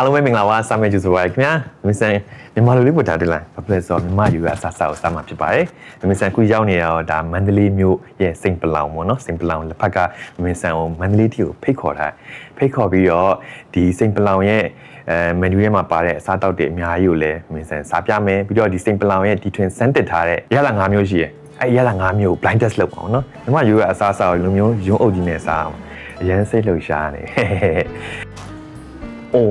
အားလုံးပဲမင်္ဂလာပါစာမဲကျူဆိုပါရခင်ဗျာမင်းဆန်မြန်မာလူလေးပို့တာတင်လာဘာဖြစ်လဲဆိုတော့မြန်မာယူရဆာဆာကိုစမှာဖြစ်ပါတယ်မင်းဆန်ခုရောက်နေရတော့ဒါမန္တလေးမြို့ရဲ့စိန်ပလောင်ပေါ့နော်စိန်ပလောင်လက်ဖက်ကမင်းဆန်ကိုမန္တလေးတီကိုဖိတ်ခေါ်ထားဖိတ်ခေါ်ပြီးတော့ဒီစိန်ပလောင်ရဲ့အဲမန်နူထဲမှာပါတဲ့အစားတောက်တွေအများကြီးကိုလည်းမင်းဆန်စားပြမယ်ပြီးတော့ဒီစိန်ပလောင်ရဲ့ဒီထွင်စမ်းတစ်ထားတဲ့ရလာ၅မျိုးရှိရဲ့အဲ့ရလာ၅မျိုးကို blind test လုပ်အောင်နော်မြန်မာယူရအစားအစာကိုလူမျိုးရုံးအုပ်ကြီးနဲ့စားအောင်အရန်စိတ်လှုပ်ရှားနေ အုံ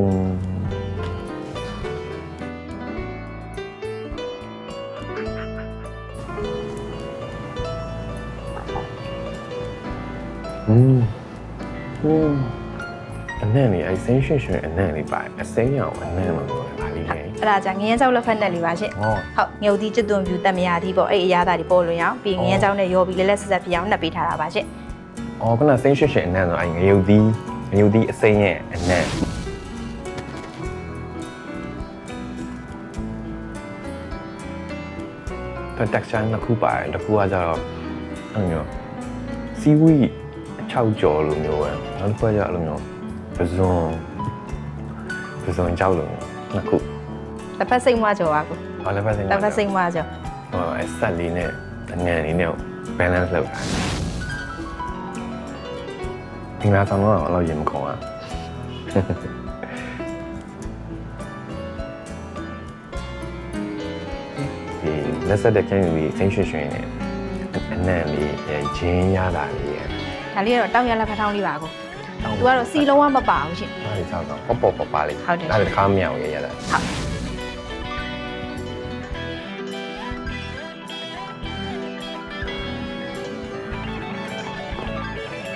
อืมอืมအနံ့လေးအဲစိမ်းရွှင်ရွှင်အနံ့လေးပါအစိမ်းရောင်အနံ့လို့ပြောတယ်ဗာလေးလေ အဲ့ဒါじゃငရမ်းကြောက်လက်ဖက်နဲ့လေးပါရှင် ဟော ဟုတ်ငုတ်သီးကျွတ်သွန်ပြူတက်မရသီးပေါ့အဲ့အရာသားတွေပေါ်လွင်အောင်ပြီးငရမ်းကြောက်နဲ့ရောပြီးလဲလဲဆက်ဆက်ပြအောင်နှပ်ပေးထားတာပါရှင် အော်ခုနစိမ်းရွှင်ရွှင်အနံ့ဆိုအဲငရုတ်သီးငရုတ်သီးအစိမ်းရဲ့အနံ့ texture နှစ်ခုပါတယ်တစ်ခုကကျတော့အဲ့လိုမျိုးစီဝီ6ကြော်လိုမျိုးပဲနောက်တစ်ခုကကျတော့အဲ့လိုမျိုးပဇွန်ပဇွန်ကြောက်လိုမျိုးနှစ်ခုလက်ဖက်စိတ်မွားကြော်ပါကိုဟောလည်းပဲစိမ်းလက်ဖက်စိတ်မွားကြော်ဟောအဆက်လေးနဲ့အငန်လေးနဲ့ balance လုပ်တာဒီမှာဆောင်တော့အဲ့လိုရင်မခုံอ่ะ လက်ဆက်တဲ့ကျင်းကြီးစိမ့်ရွှင်ရွှင်နဲ့အနံ့လေးဂျင်းရတာလေးရဲ့ဒါလေးကတော့တောက်ရလက်ဖက်ထောင်းလေးပါကိုသူကတော့စီလုံးဝမပါဘူးရှင်အားလေးဆောက်တော့ပေါ့ပေါ့ပေါ့ပါလေးဟုတ်တယ်ဒါတစ်ခါမမြောင်ရရတာဟုတ်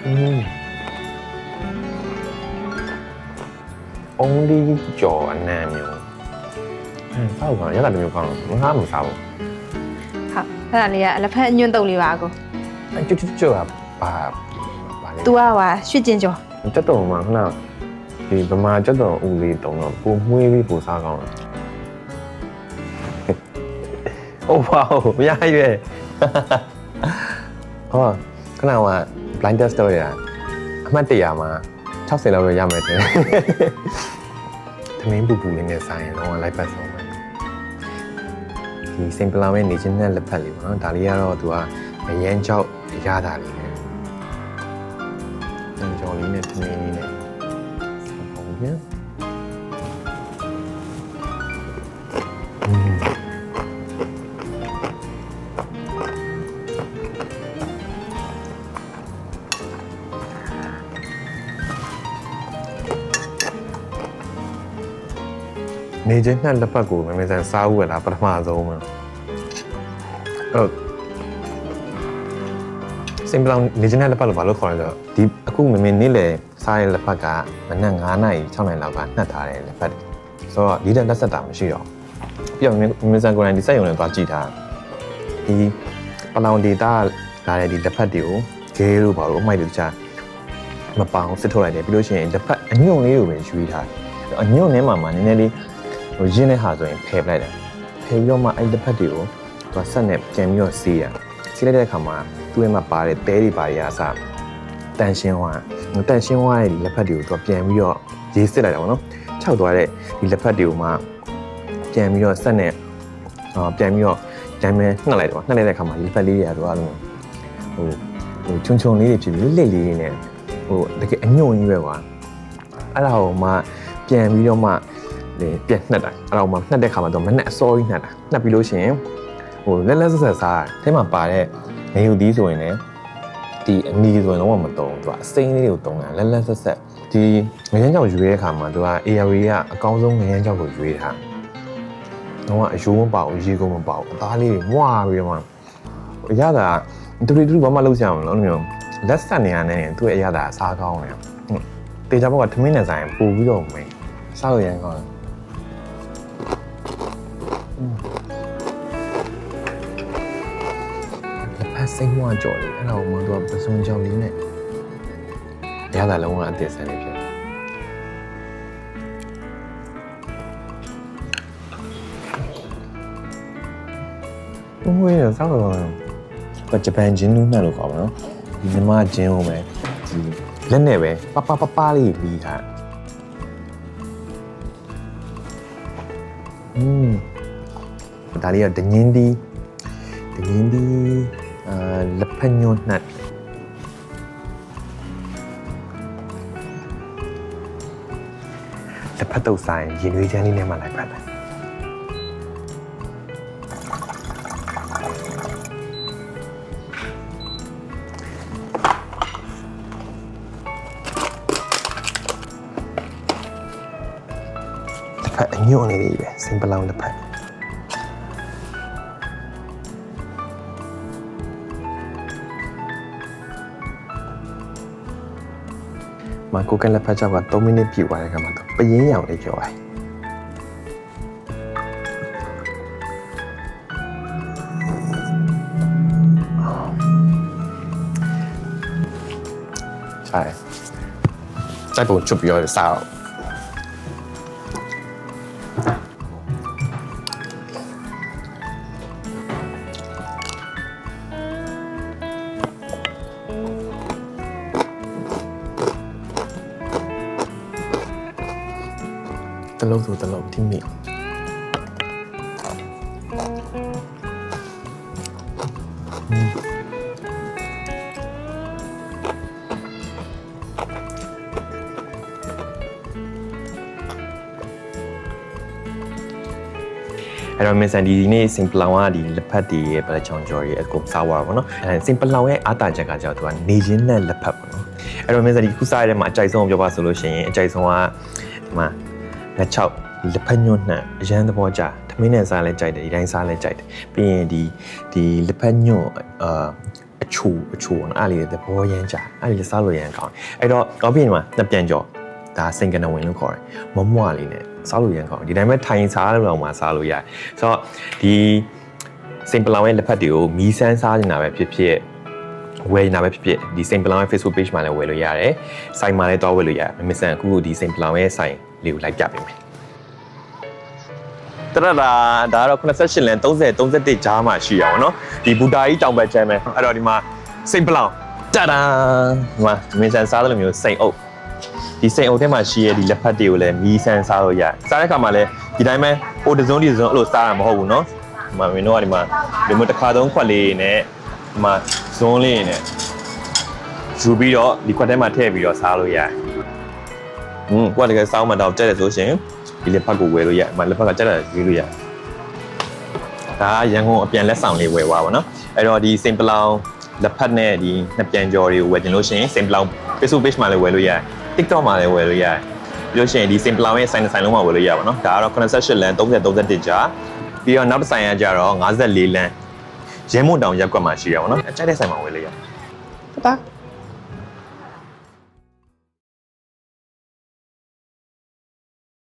อืม only ကြော်အနံ့မျိုးအဲဆောက်ပါရတာတစ်မျိုးကောင်းတော့ငါမစားဘူးဟုတ် အဲ့ဒါလေးကလက်ဖက်အညွန့်တုပ်လေးပါကိုအဲကျွတ်ကျွတ်ကျွတ်ပါပါပါလေသူကဟာရွှေကျင်ကြော်ကျွတ်တော်မှာခဏဒီဗမာကျွတ်တော်ဦးလေးတုံတော့ပိုမွှေးပြီးပိုစားကောင်းတယ်အိုးဝါမရရွယ်ဟောခဏက blind test တော့ရအမှတ်တရမှာ60လောက်တော့ရမယ်တဲ့သမင်းပူပူလေးနဲ့ဆိုင်ရင်တော့လိုက်ပတ်ဆုံးမယ် ဒီစင်ပလာမဲ့နေချင်းနဲ့လက်ဖက်လေးပေါ့နော်ဒါလေးကတော့သူကအရန်ကြောက်ရတာလေးနဲ့အဲကြော်လေးနဲ့သမင်းလေးနဲ့ဆက်ပါဦးဗျာ နေချင်းနှစ်လက်ဖက်ကိုမမေဆန်စားဦးရလားပထမဆုံးမှာအဲ့တော့စင်ပလောင်နေချင်းနှစ်လက်ဖက်လို့ဘာလို့ခေါ်လဲဆိုတော့ဒီအခုမမေနေ့လေစားရလက်ဖက်ကမနက်9နာရီ6နာရီလောက်ကနှက်ထားတဲ့လက်ဖက်တွေဆိုတော့ဒီတက်လက်ဆက်တာမရှိတော့ပြီးတော့မမေဆန်ကိုယ်တိုင်ဒီစက်ရုံနဲ့သွားကြည့်ထားဒီပလောင်ဒေတာလာတဲ့ဒီလက်ဖက်တွေကိုဂဲလို့ဘာလို့အမိုက်တွေတခြားမပအောင်စစ်ထုတ်လိုက်တယ်ပြီးလို့ရှိရင်လက်ဖက်အညွန့်လေးကိုပဲယူထားတယ်အညွန့်ထဲမှာမှနည်းနည်းလေး ဟိုရင်းတဲ့ဟာဆိုရင်ဖယ်ပလိုက်တယ်ဖယ်ပြီးတော့မှအဲ့တစ်ဖက်တွေကိုသူကဆက်နဲ့ပြန်ပြီးတော့စီးရစီးလိုက်တဲ့အခါမှာသူ့ရဲ့မှာပါတဲ့တဲတွေပါတွေအစားတန်ရှင်းသွားတန်ရှင်းသွားတဲ့ဒီလက်ဖက်တွေကိုသူကပြန်ပြီးတော့ရေးစစ်လိုက်တာပေါ့နော်ခြောက်သွားတဲ့ဒီလက်ဖက်တွေကိုမှပြန်ပြီးတော့ဆက်နဲ့အာပြန်ပြီးတော့ဒိုင်းမဲနှက်လိုက်တော့နှက်လိုက်တဲ့အခါမှာဒီလက်ဖက်လေးတွေကသူကအဲ့လိုဟိုဟိုချုံချုံလေးတွေဖြစ်ပြီးလက်လေးလေးနဲ့ဟိုတကယ်အညွန့်ကြီးပဲကွာအဲ့ဒါကိုမှပြန်ပြီးတော့မှ လေပြက်နှက်တာအဲ့တော့မှနှက်တဲ့ခါမှာတော့မနှက်အစောကြီးနှက်တာနှက်ပြီးလို့ရှိရင်ဟိုလက်လက်ဆက်ဆက်စားတယ်အဲမှာပါတဲ့နေယူသီးဆိုရင်လည်းဒီအမီဆိုရင်တော့မတုံးသူကအစိမ်းလေးတွေကိုတုံးတာလက်လက်ဆက်ဆက်ဒီငရမ်းကြောက်ရွေးတဲ့ခါမှာသူက ARA ကအကောင်းဆုံးငရမ်းကြောက်ကိုရွေးတာတော့အယိုးမပေါဘူးရေကုန်မပေါဘူးအသားလေးတွေမွားပြီးတော့မှရတာတူတူတူဘာမှလုပ်ချင်အောင်လို့မျိုးလက်ဆက်နေရတဲ့သူ့ရဲ့အရသာအစားကောင်းတယ်ဟုတ်တေချာဘောကထမင်းနဲ့ဆိုင်ပို့ပြီးတော့မယ်စားလို့ရရင်ကောင်းတယ် လက်ဖက်စိမ့်ဝါကြော်လေးအဲ့ဒါကိုမှသူကပစုံကြော်လေးနဲ့ရတာလုံးဝအသက်ဆန်နေဖြစ်ဘုံဝေးရစောက်တော့ကဂျပန်ဂျင်းနူးနှက်လို့ခေါ်ပါတော့ဒီမြန်မာဂျင်းကိုပဲဒီလက်နဲ့ပဲပပပပလေးပြီးထားอืม ဒါလေးကဒငင်းဒီဒငင်းဒီအာလက်ဖက်ညွန့်နှက်လက်ဖက်တုပ်ဆိုင်ရင်နွေးချမ်းလေးနဲ့မှလိုက်ဖက်တယ်လက်ဖက်အညွန့်လေးတွေပဲစင်ပလောင်လက်ဖက် မကိုကလက်ဖက်ချောက်က3မိနစ်ပြည့်သွားတဲ့ခါမှာတော့ပရင်းရောင်လေးပြောတယ်ใช่ใช่ผมจุบยอดสาว တစ်လုံးဆိုတစ်လုံးဒီမိအဲ့တော့မင်းစံဒီဒီနေ့စင်ပလောင်ကဒီလက်ဖက်တွေရဲ့ပလက်ချောင်ကျော်ရဲ့အကုန်စားဝါပေါ့နော်အဲစင်ပလောင်ရဲ့အာတာချက်ကကြောက်သူကနေရင်းနဲ့လက်ဖက်ပေါ့နော်အဲ့တော့မင်းစံဒီခုစားရတဲ့မှာအကြိုက်ဆုံးပြောပါဆိုလို့ရှိရင်အကြိုက်ဆုံးကဒီမှာ လက်ချောက်လက်ဖက်ညွန့်နှံအရန်သဘောကြထမင်းနဲ့စားလဲကြိုက်တယ်ဒီတိုင်းစားလဲကြိုက်တယ်ပြီးရင်ဒီဒီလက်ဖက်ညွန့်အာအချိုအချိုနော်အဲ့လေးသဘောရမ်းကြအဲ့လေးစားလို့ရမ်းကောင်းအဲ့တော့တော့ပြီးရင်မှာနှစ်ပြန်ကြော်ဒါစင်ကနဝင်လို့ခေါ်တယ်မမွားလေးနဲ့စားလို့ရမ်းကောင်းဒီတိုင်းပဲထိုင်စားလို့တော့မှစားလို့ရတယ်ဆိုတော့ဒီစင်ပလောင်ရဲ့လက်ဖက်တွေကိုမီးစမ်းစားနေတာပဲဖြစ်ဖြစ်ဝယ်နေတာပဲဖြစ်ဖြစ်ဒီစိန်ပလောင်ရဲ့ Facebook page မှာလည်းဝယ်လို့ရတယ်။စိုင်မှာလည်းတွားဝယ်လို့ရတယ်။မမစံအခုဒီစိန်ပလောင်ရဲ့စိုင် လေးကိုလိုက်ပြပေးမယ်။တရတာဒါကတော့88လန်30 31ကြားမှာရှိရအောင်နော်။ဒီဘူတာကြီးတောင်ဘက်ချမ်းပဲ။အဲ့တော့ဒီမှာစိန်ပလောင်တဒါဒီမှာမင်းစံစားတယ်လို့မျိုးစိန်အုပ်ဒီစိန်အုပ်ထဲမှာရှိရဒီလက်ဖက်တွေကိုလည်းမီးစမ်းစားလို့ရတယ်။စားတဲ့ခါမှာလည်းဒီတိုင်းပဲဟိုတစ်စုံဒီတစ်စုံအဲ့လိုစားတာမဟုတ်ဘူးနော်။ဒီမှာမင်းတို့ကဒီမှာဒီမှာတစ်ခါသုံးခွက်လေးနဲ့ဒီမှာဇွန်းလေးနဲ့ယူပြီးတော့ဒီခွက်ထဲမှာထည့်ပြီးတော့စားလို့ရတယ်။ อืมကိုကတကယ်စားမှတော့တက်တယ်ဆိုရှင်ဒီလက်ဖက်ကိုဝယ်လို့ရတယ်။ဒီမှာလက်ဖက်ကတက်တယ်ယူလို့ရတယ်။ဒါကရန်ကုန်အပြန်လက်ဆောင်လေးဝယ်သွားပါတော့။အဲ့တော့ဒီစင်ပလောင်လက်ဖက်နဲ့ဒီနှစ်ပြန်ကြော်တွေကိုဝယ်တင်လို့ရှိရင်စင်ပလောင် Facebook page မှာလည်းဝယ်လို့ရတယ်။ TikTok မှာလည်းဝယ်လို့ရတယ်။ပြီးလို့ရှိရင်ဒီစင်ပလောင်ရဲ့ဆိုင်တစ်ဆိုင်လုံးမှာဝယ်လို့ရပါတော့။ဒါကတော့88လမ်း30 31ကြားပြီးတော့နောက်တစ်ဆိုင်ကကြတော့54လမ်းရဲမွန်တောင်ရက်ကွက်မှာရှိရပါတော့။အကြိုက်တဲ့ဆိုင်မှာဝယ်လို့ရတယ်။တတာ